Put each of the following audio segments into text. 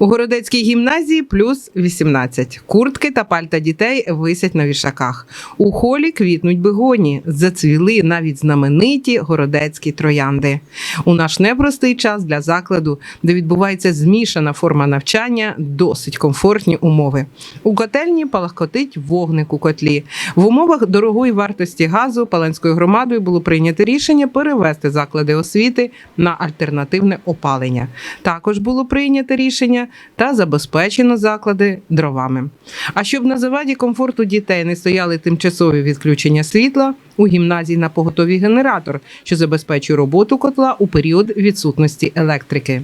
У городецькій гімназії плюс 18. Куртки та пальта дітей висять на вішаках. У холі квітнуть бегоні. Зацвіли навіть знамениті городецькі троянди. У наш непростий час для закладу, де відбувається змішана форма навчання, досить комфортні умови. У котельні палахкотить вогник у котлі. В умовах дорогої вартості газу Паленською громадою було прийнято рішення перевести заклади освіти на альтернативне опалення. Також було прийнято рішення та забезпечено заклади дровами. А щоб на заваді комфорту дітей не стояли тимчасові відключення світла, у гімназії на поготові генератор, що забезпечує роботу котла у період відсутності електрики.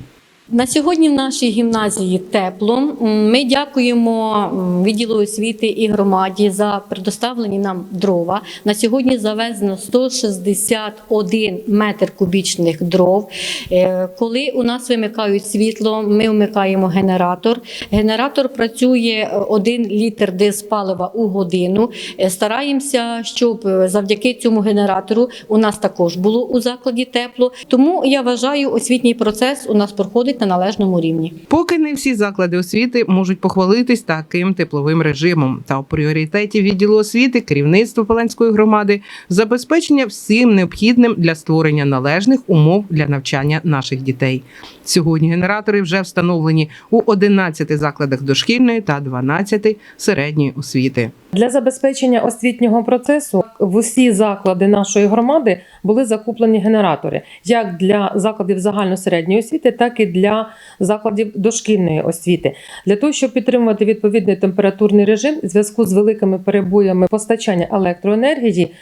На сьогодні в нашій гімназії тепло. Ми дякуємо відділу освіти і громаді за предоставлені нам дрова. На сьогодні завезено 161 метр кубічних дров. Е, Коли у нас вимикають світло, ми вмикаємо генератор. Генератор працює 1 літр диспалива у годину. Е, Стараємося, щоб е, завдяки цьому генератору у нас також було у закладі тепло. Тому я вважаю, освітній процес у нас проходить на належному рівні. Поки не всі заклади освіти можуть похвалитись таким тепловим режимом. Та у пріоритеті відділу освіти керівництво Паленської громади забезпечення всім необхідним для створення належних умов для навчання наших дітей. Сьогодні генератори вже встановлені у 11 закладах дошкільної та 12 середньої освіти. Для забезпечення освітнього процесу в усі заклади нашої громади були закуплені генератори, як для закладів загальносередньої освіти, так і для закладів дошкільної освіти. Для того, щоб підтримувати відповідний температурний режим, в зв'язку з великими перебоями постачання електроенергії.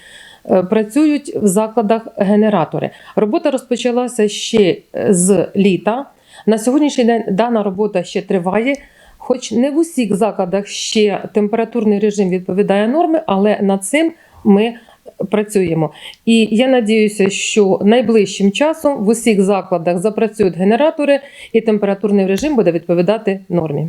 е, Працюють в закладах генератори. Робота розпочалася ще е, з літа. На сьогоднішній день дана робота ще триває. Хоч не в усіх закладах ще температурний режим відповідає норми, але над цим ми працюємо. І я надіюся, що найближчим часом в усіх закладах запрацюють генератори, і температурний режим буде відповідати нормі.